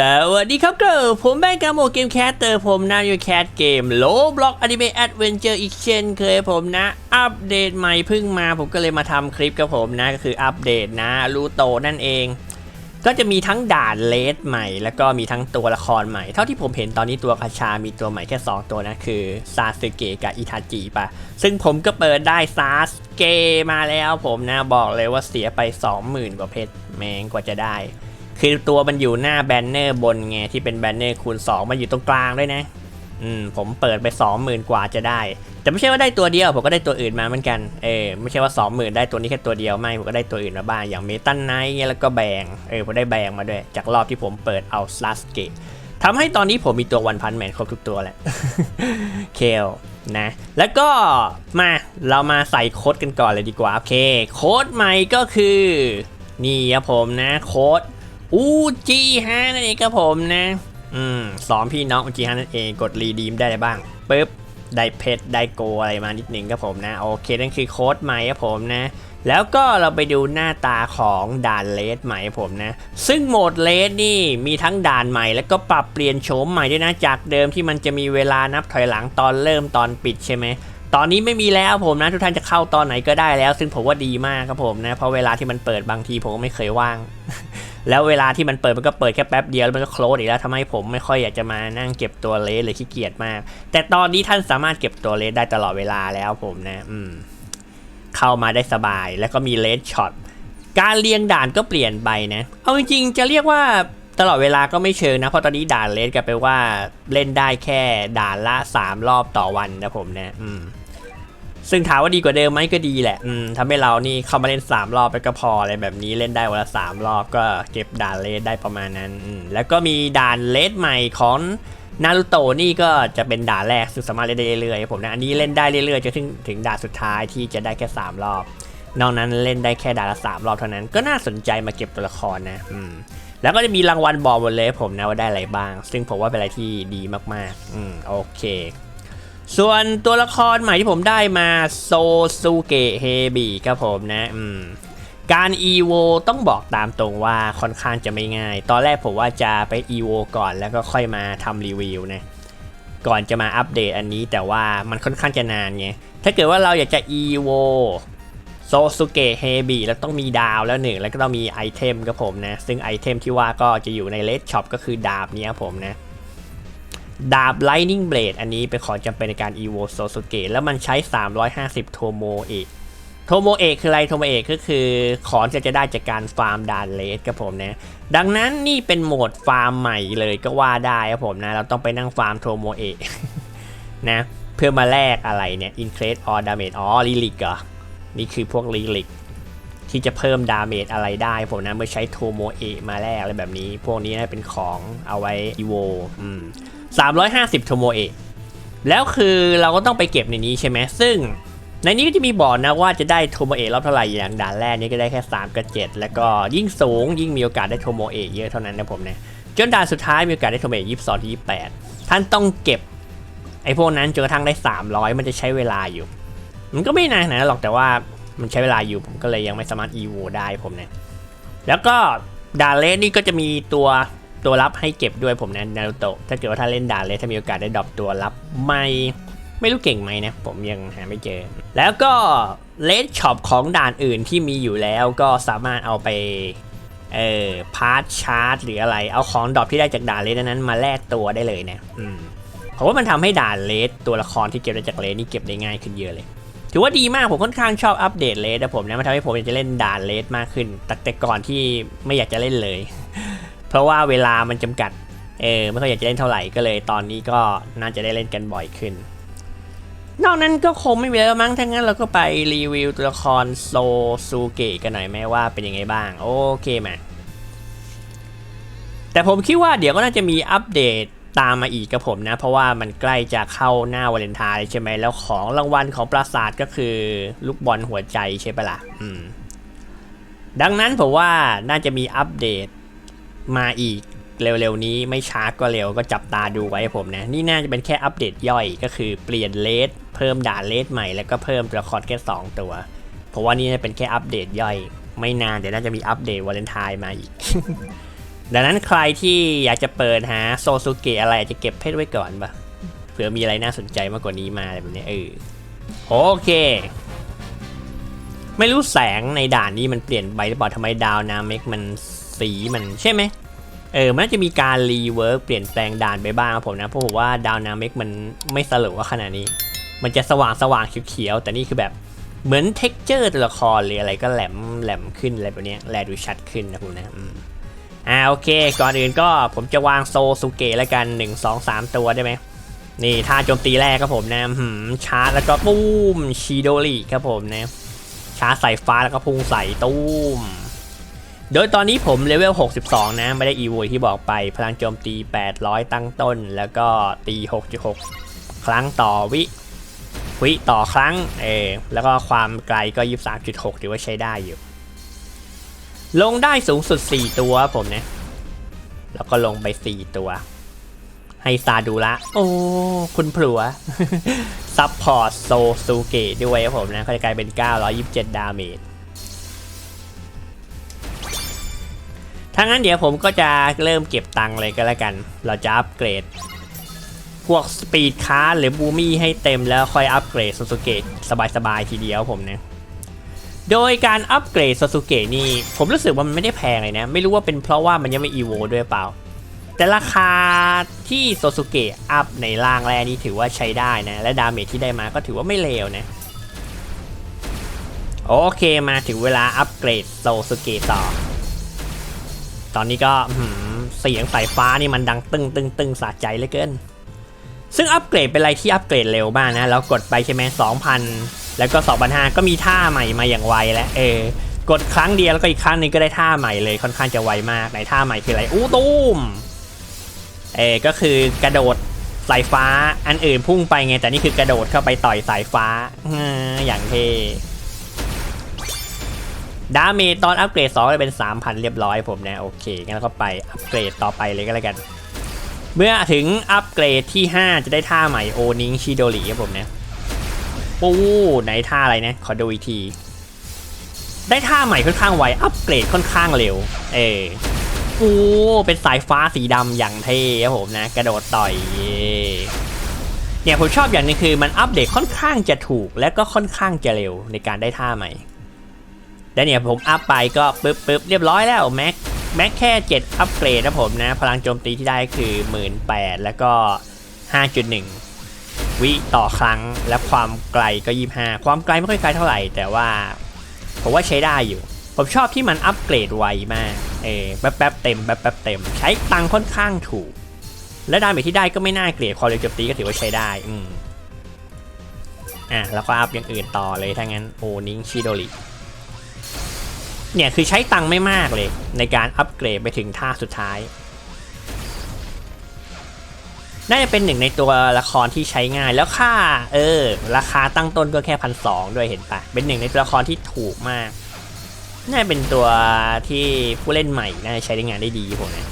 สวัสดีครับเก็ผมแบงค์กาโมเกมแคสเตอร์ผมนะอยู่แคสเกมโลบล็อกอนิเมะแอดเวนเจอร์อีกเช่นเคยผมนะ อัปเดตใหม่เพิ่งมาผมก็เลยมาทำคลิปกับผมนะ ก็คืออัปเดตนะรูโตนั่นเอง ก็จะมีทั้งด่านเลสใหม่ แล้วก็มีทั้งตัวละครใหม่ เท่าที่ผมเห็นตอนนี้ตัวคาชามีตัวใหม่แค่ 2 ตัวนะ คือซาสึเกะกับอิทาจิปะซึ่งผมก็เปิดได้ซาสเกะมาแล้วผมนะบอกเลยว่าเสียไป 20,000 กว่าเพชรแมงกว่าจะได้ คือตัวมันอยู่หน้าแบนเนอร์บนไงที่เป็นแบนเนอร์คูณ 2 มันอยู่ตรงกลางด้วยนะ อืมผมเปิดไป 20,000 กว่าจะได้ แต่ไม่ใช่ว่าได้ตัวเดียว ผมก็ได้ตัวอื่นมาเหมือนกัน เออไม่ใช่ว่า 20,000 ได้ตัวนี้แค่ตัวเดียวไม่ ผมก็ได้ตัวอื่นมาบ้าง อย่างเมตันไนท์แล้วก็แบง เออผมได้แบงมาด้วย จากรอบที่ผมเปิดเอาสลาสเกตทำให้ตอนนี้ผมมีตัววันพันแมนครบทุกตัวแหละ เคลนะ แล้วก็มาเรามาใส่โค้ดกันก่อนเลยดีกว่า โอเค โค้ดใหม่ก็คือ นี่ครับผมนะ โค้ด อูจีฮะนั่นเองครับผมนะ อืมสองพี่น้องอูจีฮะนั่นเองกดรีดีมได้เลยบ้างปึ๊บได้เพชรได้โกอะไรมานิดหนึ่งครับผมนะ โอเค นั่นคือโค้ดใหม่ครับผมนะ แล้วก็เราไปดูหน้าตาของด่านเลสใหม่ครับผมนะ ซึ่งโหมดเลสนี่มีทั้งด่านใหม่ แล้วก็ปรับเปลี่ยนโฉมใหม่ด้วยนะ จากเดิมที่มันจะมีเวลานับถอยหลังตอนเริ่มตอนปิดใช่ไหมตอนนี้ไม่มีแล้วผมนะ ทุกท่านจะเข้าตอนไหนก็ได้แล้ว ซึ่งผมว่าดีมากครับผมนะ เพราะเวลาที่มันเปิดบางทีผมก็ไม่เคยว่าง แล้วเวลาที่มันเปิดมันก็เปิดแค่แป๊บเดียวแล้วมันก็โคลสอีกแล้วทำให้ผมไม่ค่อยอยากจะมานั่งเก็บตัวเลสเลยขี้เกียจมาก แต่ตอนนี้ท่านสามารถเก็บตัวเลสได้ตลอดเวลาแล้วผมนะอืมเข้ามาได้สบายแล้วก็มีเลสช็อตการเรียงด่านก็เปลี่ยนไปนะ เอาจริงๆจะเรียกว่าตลอดเวลาก็ไม่เชิงนะ เพราะตอนนี้ด่านเลสกลายไปนว่าเล่นได้แค่ด่านละ 3 รอบต่อวันนะผมนะ อืม ซึ่งถามว่าดีกว่าเดิมไหมก็ดีแหละอืมทำให้เรานี่เข้ามาเล่น 3 รอบไปก็พออะไรแบบนี้เล่นได้วันละ3รอบก็เก็บด่านเลสได้ประมาณนั้นอืมแล้วก็มีด่านเลสใหม่ของนารูโตะนี่ก็จะเป็นด่านแรกซึ่งสามารถเล่นได้เรื่อยๆผมนะอันนี้เล่นได้เรื่อยๆจนถึงถึงด่านสุดท้ายที่จะได้แค่ 3 รอบ นอกนั้นเล่นได้แค่ด่านละ3รอบเท่านั้น ก็น่าสนใจมาเก็บตัวละครนะอืมแล้วก็จะมีรางวัลบอกหมดเลยผมนะว่าได้อะไรบ้าง ซึ่งผมว่าเป็นอะไรที่ดีมากๆ อืมโอเค ส่วนตัวละครใหม่ที่ผมได้มาโซซูเกะเฮบิครับผมนะอืมการอีโวต้องบอกตามตรงว่าค่อนข้างจะไม่ง่าย ตอนแรกผมว่าจะไปอีโวก่อนแล้วก็ค่อยมาทำรีวิวนะก่อนจะมาอัปเดตอันนี้แต่ว่ามันค่อนข้างจะนานไง ถ้าเกิดว่าเราอยากจะอีโวโซซูเกะเฮบิแล้วต้องมีดาวแล้วหนึ่งแล้วก็ต้องมีไอเทมครับผมนะ ซึ่งไอเทมที่ว่าก็จะอยู่ในเลดช็อปก็คือดาบเนี้ยผมนะ ดาบ Lightning Blade อันนี้เป็นของจำเป็นในการ Evo s o s u k e แล้วมันใช้ 350 โทโมเอะโทโมเอะคืออะไรโทโมเอะก็คือของที่จะได้จากการฟาร์มดานเลสครับผมนะ ดังนั้นนี่เป็นโหมดฟาร์มใหม่เลยก็ว่าได้ครับผมนะ เราต้องไปนั่งฟาร์มโทโมเอะนะเพื่อมาแลกอะไรเนี่ย increase all damage อ๋อลิลิกเหรอ นี่คือพวกลิลิกที่จะเพิ่มดาเมจอะไรได้ผมนะเมื่อใช้โทโมเอะมาแลกอะไรแบบนี้ พวกนี้นะเป็นของเอาไว้อีโวอืม 350โทโมเอะแล้วคือเราก็ต้องไปเก็บในนี้ใช่ไหมซึ่ง ในนี้ก็จะมีบอกนะว่าจะได้โทโมเอะรอบเท่าไหร่อย่างด่านแรกนี่ก็ได้แค่ 3 กับ 7 แล้วก็ยิ่งสูงยิ่งมีโอกาสได้โทโมเอะเยอะเท่านั้นนะผมนะจนด่านสุดท้ายมีโอกาสได้โทโมเอะ22ที่28ท่านต้องเก็บไอ้พวกนั้นจนกระทั่งได้ 300 มันจะใช้เวลาอยู่ มันก็ไม่นานขนาดนั้นหรอกแต่ว่ามันใช้เวลาอยู่ผมก็เลยยังไม่สามารถอีโวได้ผมนะแล้วก็ด่านเลสนี่ก็จะมีตัว ตัวรับให้เก็บด้วยผมนะนารูโตะถ้าเกิดว่าถ้าเล่นด่านเลยถ้ามีโอกาสได้ดรอปตัวรับไม่ไม่รู้เก่งไหมนะ ผมยังหาไม่เจอ แล้วก็เลดช็อปของด่านอื่นที่มีอยู่แล้วก็สามารถเอาไปเออพาร์ทชาร์จหรืออะไร เอาของดรอปที่ได้จากด่านเลสนั้นมาแลกตัวได้เลยนะอืมผมว่ามันทำให้ด่านเลสตัวละครที่เก็บได้จากเลสนี่เก็บได้ง่ายขึ้นเยอะเลย ถือว่าดีมากผมค่อนข้างชอบอัปเดตเลสนะผมนะมันทำให้ผมอยากจะเล่นด่านเลสมากขึ้นแต่แต่ก่อนที่ไม่อยากจะเล่นเลย เพราะว่าเวลามันจำกัด เออไม่ค่อยอยากจะเล่นเท่าไหร่ก็เลย ตอนนี้ก็น่าจะได้เล่นกันบ่อยขึ้น นอกนั้นก็คงไม่มีแล้วมั้ง ถ้างั้นเราก็ไปรีวิวตัวละครโซซูเกะกันหน่อยไหมว่าเป็นยังไงบ้าง โอเคมาแต่ผมคิดว่าเดี๋ยวก็น่าจะมีอัปเดตตามมาอีกกับผมนะ เพราะว่ามันใกล้จะเข้าหน้าวาเลนไทน์ใช่ไหมแล้วของรางวัลของปราสาทก็คือลูกบอลหัวใจใช่ปะล่ะอืมดังนั้นผมว่าน่าจะมีอัปเดต มาอีกเร็วๆนี้ไม่ช้าก็เร็วก็จับตาดูไว้ผมนะ นี่น่าจะเป็นแค่อัปเดตย่อยก็คือเปลี่ยนเลสเพิ่มด่านเลสใหม่แล้วก็เพิ่มตัวละครแค่ 2 ตัวเพราะว่านี่จะเป็นแค่อัปเดตย่อย ไม่นานเดี๋ยวน่าจะมีอัปเดตวาเลนไทน์มาอีก ดังนั้นใครที่อยากจะเปิดหาโซซูเกะอะไรจจะเก็บเพชรไว้ก่อนปะเผื่อมีอะไรน่าสนใจมากกว่านี้มาอะไรแบบนี้เออโอเค ไม่รู้แสงในด่านนี้มันเปลี่ยนไปหรือเปล่าทำไมดาวนาเมกมัน สีมันใช่ไหมเออ มันน่าจะมีการรีเวิร์กเปลี่ยนแปลงด่านไปบ้างครับผมนะ เพราะผมว่าดาวนาเมกมันไม่สลัวขนาดนี้ มันจะสว่างสว่างๆเขียวๆแต่นี่คือแบบเหมือนเท็กเจอร์ตัวละครหรืออะไรก็แหลมแหลมขึ้นอะไรแบบนี้แลดูชัดขึ้นนะผมนะอ่าโอเค ก่อนอื่นก็ผมจะวางโซซูเกะแล้วกัน 1 2 3 ตัวได้ไหมนี่ท่าโจมตีแรกครับผมนะหืมชาร์จแล้วก็ปุ้มชีโดริครับผมนะชาร์จใส่ฟ้าแล้วก็พุ่งใส่ตุ้ม โดยตอนนี้ผมเลเวล 62 นะ ไม่ได้อีโวที่บอกไป พลังโจมตี 800 ตั้งต้น แล้วก็ตี 6.6 ครั้งต่อวิ วิต่อครั้ง เอ แล้วก็ความไกลก็ 23.6 ถือว่าใช้ได้อยู่ ลงได้สูงสุด 4 ตัวผมนะ แล้วก็ลงไป 4 ตัว ให้ซาดูละ โอ้ คุณผัว ซัพพอร์ตโซซูเกะด้วยครับผมนะก็จะกลายเป็น 927 ดาเมจ ถ้างั้นเดี๋ยวผมก็จะเริ่มเก็บตังค์เลยก็แล้วกัน เราจะอัปเกรด พวกสปีดคาร์หรือบูมี่ให้เต็มแล้วค่อยอัปเกรดซูซูเกะสบายๆทีเดียวผมเนะโดยการอัปเกรดซูซูเกะนี่ ผมรู้สึกว่ามันไม่ได้แพงเลยนะ ไม่รู้ว่าเป็นเพราะว่ามันยังไม่อีโวด้วยเปล่า แต่ราคาที่โซซูเกะอัพในร่างแรกนี่ถือว่าใช้ได้นะ และดาเมจที่ได้มาก็ถือว่าไม่เลวนะโอเคมาถึงเวลาอัปเกรดโซซูเกะต่อ ตอนนี้ก็เสียงสายฟ้านี่มันดังตึงตึงตึงสะใจเหลือเกิน ซึ่งอัปเกรดเป็นอะไรที่อัปเกรดเร็วมากนะแล้วกดไปใช่ไหม2,000แล้วก็2,500ก็มีท่าใหม่มาอย่างไวแล้วเออกดครั้งเดียวแล้วก็อีกครั้งนึงก็ได้ท่าใหม่เลยค่อนข้างจะไวมากในท่าใหม่คืออะไรอู้ตูมเออก็คือกระโดดสายฟ้าอันอื่นพุ่งไปไงแต่นี่คือกระโดดเข้าไปต่อยสายฟ้าอย่างเท่ ดาเมจตอนอัปเกรด2จะเป็น 3,000 เรียบร้อยผมนะ โอเค งั้นก็ไปอัปเกรดต่อไปเลยก็แล้วกัน เมื่อถึงอัปเกรดที่ 5 จะได้ท่าใหม่โอนิงชิโดริครับผมนะปูไหนท่าอะไรนะ ขอดูอีกที ได้ท่าใหม่ค่อนข้างไว อัปเกรดค่อนข้างเร็ว เออโอ้เป็นสายฟ้าสีดำอย่างเท่ครับผมนะ กระโดดต่อยเนี่ยผมชอบอย่างนึงคือมันอัปเดตค่อนข้างจะถูกและก็ค่อนข้างจะเร็วในการได้ท่าใหม่ และเนี่ยผมอัพไปก็ปึ๊บปึ๊บเรียบร้อยแล้วแม็กแม็กแค่ 7 อัปเกรดนะผมนะ พลังโจมตีที่ได้คือ 18,000 แล้วก็ 5.1 วิต่อครั้งและความไกลก็ 25 ความไกลไม่ค่อยไกลเท่าไหร่ แต่ว่าผมว่าใช้ได้อยู่ ผมชอบที่มันอัปเกรดไวมาก เออแป๊บแป๊บเต็มแป๊บแป๊บเต็ม ใช้ตังค์ค่อนข้างถูก และดาเมจที่ได้ก็ไม่น่าเกลียดความเร็วโจมตีก็ถือว่าใช้ได้ อืมอะแล้วก็อัพอย่างอื่นต่อเลยถ้างั้นโอนิงชิโดริ เนี่ยคือใช้ตังค์ไม่มากเลย ในการอัปเกรดไปถึงท่าสุดท้าย น่าจะเป็นหนึ่งในตัวละครที่ใช้ง่ายแล้วค่า เออ ราคาตั้งต้นก็แค่พันสองด้วยเห็นปะเป็นหนึ่งในตัวละครที่ถูกมาก น่าจะเป็นตัวที่ผู้เล่นใหม่น่าจะใช้ได้งานได้ดีผมนะ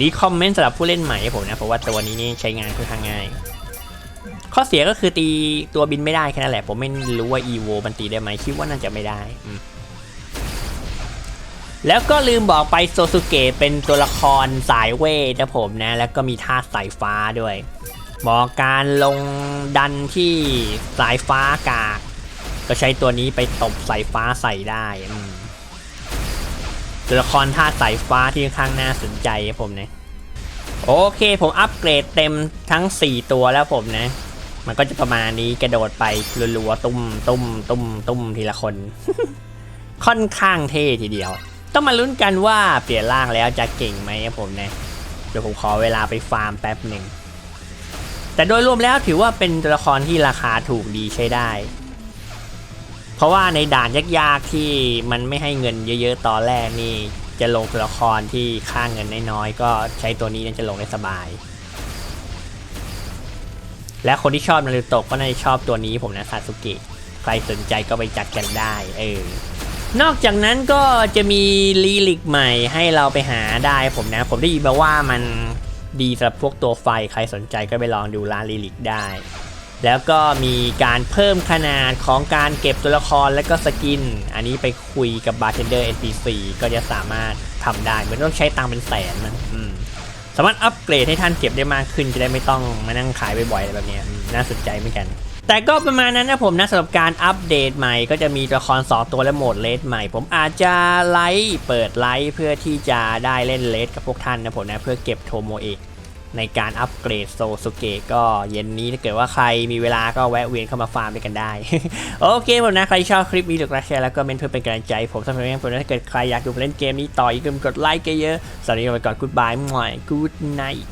รีคอมเมนต์สำหรับผู้เล่นใหม่ผมนะเพราะว่าตัวนี้นี่ใช้งานค่อนข้างง่ายข้อเสียก็คือตีตัวบินไม่ได้แค่นั้นแหละ ผมไม่รู้ว่า EVO มันตีได้ไหมคิดว่าน่าจะไม่ได้อืม แล้วก็ลืมบอกไปโซซูเกะเป็นตัวละครสายเวทนะผมนะ แล้วก็มีท่าสายฟ้าด้วยบอกการลงดันที่สายฟ้ากาก ก็ใช้ตัวนี้ไปตบสายฟ้าใส่ได้ตัวละครท่าสายฟ้าที่ค่อนข้างน่าสนใจครับผมนะโอเคผมอัปเกรดเต็มทั้ง 4 ตัวแล้วผมนะ มันก็จะประมาณนี้กระโดดไปรัวๆตุ้มตุ้มตุ้มตุ้มทีละคน ค่อนข้างเท่ทีเดียว ต้องมาลุ้นกันว่าเปลี่ยนร่างแล้วจะเก่งไหมครับผมนะเดี๋ยวผมขอเวลาไปฟาร์มแป๊บหนึ่งแต่โดยรวมแล้วถือว่าเป็นตัวละครที่ราคาถูกดีใช้ได้ เพราะว่าในด่านยากๆที่มันไม่ให้เงินเยอะๆตอนแรกนี่จะลงตัวละครที่ค่าเงินน้อยๆก็ใช้ตัวนี้น่าจะลงได้สบาย และคนที่ชอบนารูโตะก็น่าจะชอบตัวนี้ผมนะซาสุเกะใครสนใจก็ไปจัดกันได้ เออ นอกจากนั้นก็จะมีลีลิกใหม่ให้เราไปหาได้ผมนะ ผมได้ยินมาว่ามันดีสำหรับพวกตัวไฟใครสนใจก็ไปลองดูร้านลีลิกได้ แล้วก็มีการเพิ่มขนาดของการเก็บตัวละครและก็สกิน อันนี้ไปคุยกับบาร์เทนเดอร์ NPC ก็จะสามารถทำได้ไม่ต้องใช้ตังเป็นแสนนะสามารถอัปเกรดให้ท่านเก็บได้มากขึ้นจะได้ไม่ต้องมานั่งขายบ่อยๆอะไรแบบนี้น่าสนใจเหมือนกัน แต่ก็ประมาณนั้นนะผมนะสำหรับการอัปเดตใหม่ ก็จะมีตัวละคร2ตัวและโหมดเลสใหม่ ผมอาจจะไลฟ์เปิดไลฟ์เพื่อที่จะได้เล่นเลสกับพวกท่านนะผมนะเพื่อเก็บโทโมเอะในการอัปเกรดโซสุเกะก็เย็นนี้ถ้าเกิดว่าใครมีเวลาก็แวะเวียนเข้ามาฟาร์มด้วยกันได้ โอเคผมนะใครชอบคลิปนี้กดไลค์แชร์แล้วก็เมนเพื่อเป็นกำลังใจ ผมสำหรับผมนะถ้าเกิดใครอยากดูเล่นเกมนี้ต่ออย่าลืมกดไลค์กันเยอะสำหรับวันนี้ไปก่อนกูดบายหม่อยกูดไนท์